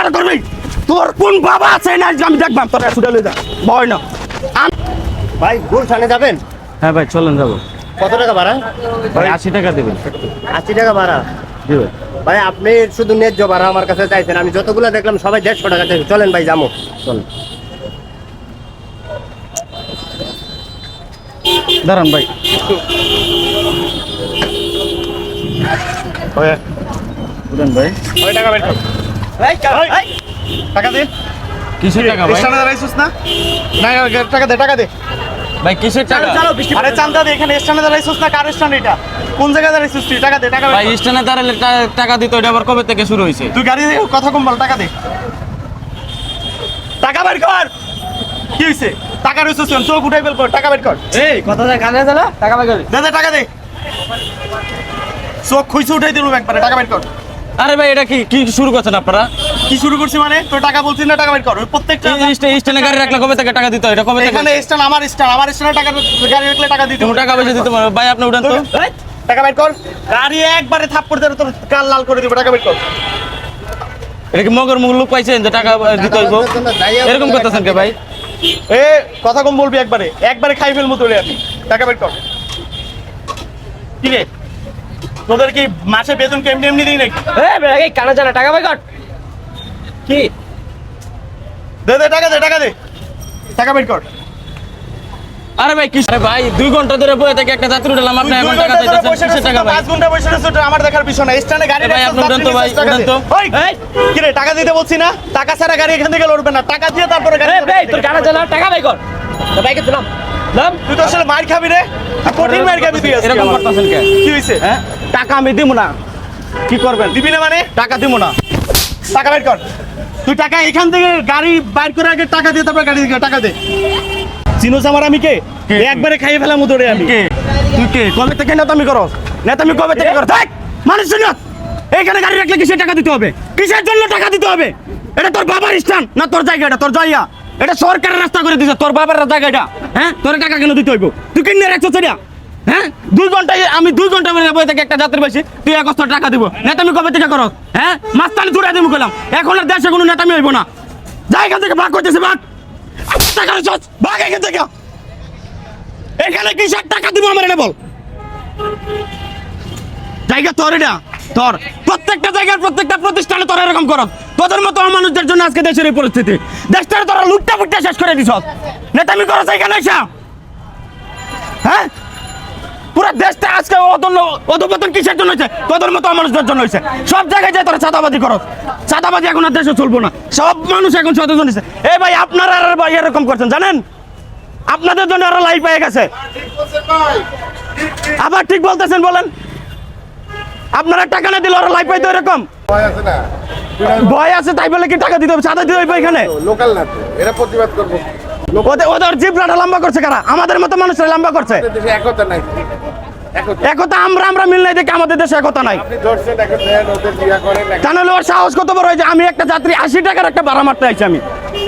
আর করবি তোর কোন বাবা আছে? না আমি দেখবাম তোর ছুটে লই যা। ভয় না। ভাই গুলশানে যাবেন? হ্যাঁ ভাই চলেন যাব। কত টাকা ভাড়া? ভাই আশি টাকা দেবেন। আশি টাকা ভাড়া? দেবেন। ভাই আপনি শুধু ন্যায্য ভাড়া আমার কাছে চাইছেন। আমি যতগুলো দেখলাম সবাই দেড়শো টাকা চাইছে চলেন ভাই যাব। চলেন। দাঁড়ান ভাই। ভাই। টাকা বের। টাকা দে। কিসের টাকা ভাই? স্ট্যান্ডে দাঁড়াইছিস না? না টাকা দে টাকা দে। ভাই কিসের টাকা? আরে চান্দা দে এখানে দাঁড়াইছিস না কার স্ট্যান্ড এটা? কোন জায়গায় দাঁড়াইছিস তুই? টাকা দে টাকা ভাই কর। দাঁড়ালে টাকা দিত এটা আবার কবে থেকে শুরু হয়েছে তুই গাড়ি দিয়ে কথা কম বল টাকা দে। টাকা বের কর। কি হইছে? টাকা রইছিস কেন? চোখ উঠাই বের কর টাকা বের কর। এই কথা যায় কানে জানা টাকা ভাই দে দে টাকা দে। চোখ খুইছে উঠাই দিলু একবারে টাকা বের কর। আরে ভাই এটা কি কি শুরু করছেন আপনারা? কি শুরু করছি মানে? তোর টাকা বলছিস না টাকা বের কর। ওই প্রত্যেকটা স্ট্যান্ডে গাড়ি রাখলে কবে থেকে টাকা দিত এটা কবে থেকে? এখানে স্ট্যান্ড আমার স্ট্যান্ড আমার স্ট্যান্ডে টাকা গাড়ি রাখলে টাকা দিতে টাকা পয়সা দিতে পারো? ভাই আপনি উঠেন তো। টাকা বের কর। গাড়ি একবারে থাপ্পড় দিয়ে তোর কাল লাল করে দিব টাকা বের কর। এটা কি মগর মুখ লোক পাইছেন যে টাকা দিতে হইব? এরকম করতেছেন কে ভাই? এ কথা কম বলবি একবারে। একবারে খাই ফেলব তোলে আমি। টাকা বের কর। কি রে? তোদের কি মাসে বেতন কেমনি এমনি দিই নাকি? এই কানে জানা টাকা ভাই কি? দে দে টাকা দে টাকা দে। টাকা বের কর। আরে ভাই কি আরে ভাই দুই ঘণ্টা ধরে বয়ে থেকে একটা যাত্রী উঠলাম। আপনি এখন দুই টাকা ঘণ্টা ধরে দিতেছেন বসে টাকা তো, ভাই? পাঁচ ঘণ্টা বসে তো, আমার দেখার বিষয় না স্ট্যান্ডে গাড়ি ভাই, আপনি উঠান তো ভাই, টাকা উঠান। তো। ওই, কি রে টাকা দিতে বলছি না? টাকা ছাড়া গাড়ি এখান থেকে লড়বে না। টাকা দিয়ে তারপরে গাড়ি এই তোর কানে জানা টাকা ভাই কর বাইকে দিলাম তুই তো আসলে মার খাবি রে। কঠিন মার খাবি তুই এরকম। করতেছেন কে? কি হইছে? হ্যাঁ? টাকা আমি দিব না। কি করবেন? দিবি না মানে? টাকা দিব না। টাকা বের কর। তুই টাকা এখান থেকে গাড়ি বাইর করে আগে টাকা দিয়ে তারপর গাড়ি টাকা দে। চিনোস আমার আমি কে? একবারে খাইয়ে ফেলাম ধরে আমি। কে? তুই কে? কবে থেকে নেতামি করস? নেতামি কবে থেকে করস? দেখ মানুষ শুনো এইখানে গাড়ি রাখলে কিসের টাকা দিতে হবে? কিসের জন্য টাকা দিতে হবে? এটা তোর বাবার স্থান না তোর জায়গা এটা তোর জায়গা। এটা সরকারের রাস্তা করে দিছে, তোর বাবার জায়গা এটা। হ্যাঁ? তোর টাকা কেন দিতে হইব? তুই কিনে রাখছো সেটা হ্যাঁ? দুই ঘন্টায়, আমি দুই ঘণ্টা বেরিয়ে বই থেকে একটা যাত্রী পাইছি, তুই এক টাকা দিব। নেতামি কবে থেকে করস? হ্যাঁ? মাস্তানি তুলে দিব কইলাম। এখন আর দেশে কোনো নেতামি হইব না। এখান থেকে ভাগ করতেছে, ভাগ। টাকা ভাগ এখান থেকে। এখানে কিসের টাকা দিব আমার এটা বল? জায়গা তোর এটা, তোর। প্রত্যেকটা জায়গার প্রত্যেকটা প্রতিষ্ঠানে তোর এরকম কর। তোদের মতো মানুষদের জন্য আজকে দেশের এই পরিস্থিতি। দেশটারে তোরা লুটটা ফুটটা শেষ করে দিছ। নেতামি করছ এখানে এসা। হ্যাঁ? পুরো দেশটা আজকে অদন্য অধপতন কিসের জন্য হয়েছে? তোদের মতো মানুষদের জন্য হয়েছে। সব জায়গায় যায় তোরা চাঁদাবাজি করো। চাঁদাবাজি এখন আর দেশে চলবো না। সব মানুষ এখন সচেতন হয়েছে। এই ভাই, আপনারা আর ভাই এরকম করছেন, জানেন? আপনাদের জন্য আরও লাইফ পেয়ে গেছে। আবার ঠিক বলতেছেন, বলেন। আপনারা টাকা না দিলে ওরা লাইফ পাইতো এরকম? ভয় আছে তাই বলে কি টাকা দিতে হবে? চাঁদা দিতে হবে এখানে? লোকাল না এরা প্রতিবাদ করব। ওদের লম্বা করছে কারা? আমাদের মতো মানুষরা লম্বা করছে। একতা নাই। একতা। একতা আমরা আমরা মিল নাই দেখে আমাদের দেশে একতা নাই। তা নাহলে ওর সাহস কত বড় হয়েছে? আমি একটা যাত্রী আশি টাকার একটা ভাড়া মারতে আইছি আমি।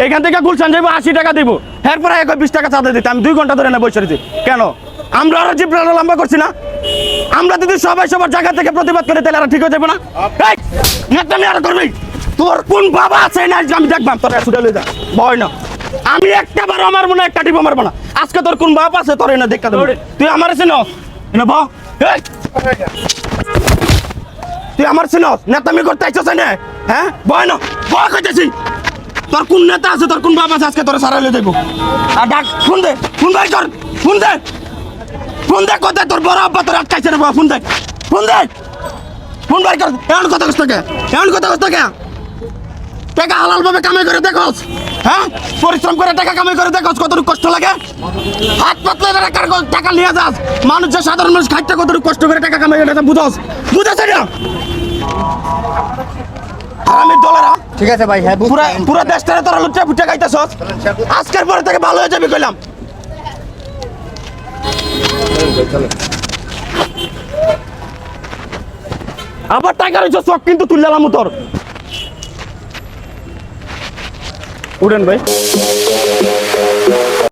এখান থেকে গুলশান যাব আশি টাকা দিব। এরপরে এক বিশ টাকা চাঁদা দিতে। আমি দুই ঘণ্টা ধরে না বসে কেন? আমরা আরও জিবলাটা লম্বা করছি না? আমরা যদি সবাই সবার জায়গা থেকে প্রতিবাদ করে, তাহলে আর ঠিক হয়ে যাবে না? নেতামি আর করবি? তোর কোন বাবা আছে না আমি দেখবাম? তোর ছুটে লই যা। ভয় না। আমি একটা বার আমার মনে একটা টিপ মারবো না। আজকে তোর কোন বাপ আছে, তোর এনে দেখা দেবো। তুই আমার এসে নস এনে ব তুই আমার চিনস নেতামি করতে আইছস না হ্যাঁ? ভয় না। ভয় কইতেছি তোর কোন নেতা আছে, তোর কোন বাপ আছে, আজকে তোর সারাইলে দেবো আর ডাক ফোন দে। ফোন বাই তোর। ফোন দে। ফোন দে কোথায় তোর বড় আব্বা তোর আটকাইছে বাবা ফোন দে। ফোন দে। ফোন বাই কর এমন কথা কষ্ট কে এমন কথা কষ্ট কে টাকা হালাল ভাবে কামাই করে দেখোস হ্যাঁ? পরিশ্রম করে টাকা কামাই করে দেখোস কতটুকু কষ্ট লাগে। হাত পাতলে টাকার টাকা নিয়ে যাস মানুষ যে সাধারণ মানুষ খাইতে কতটুকু কষ্ট করে টাকা কামাই করে বুঝোস। বুঝাস না? হারামির দলেরা ঠিক আছে ভাই হ্যাঁ পুরা পুরা দেশটারে তোরা লুচ্চা ফুটে খাইতেছস আজকের পরে থেকে ভালো হয়ে যাবে কইলাম। আবার টাকা রয়েছে চোখ কিন্তু তুললাম তোর। উঠেন ভাই।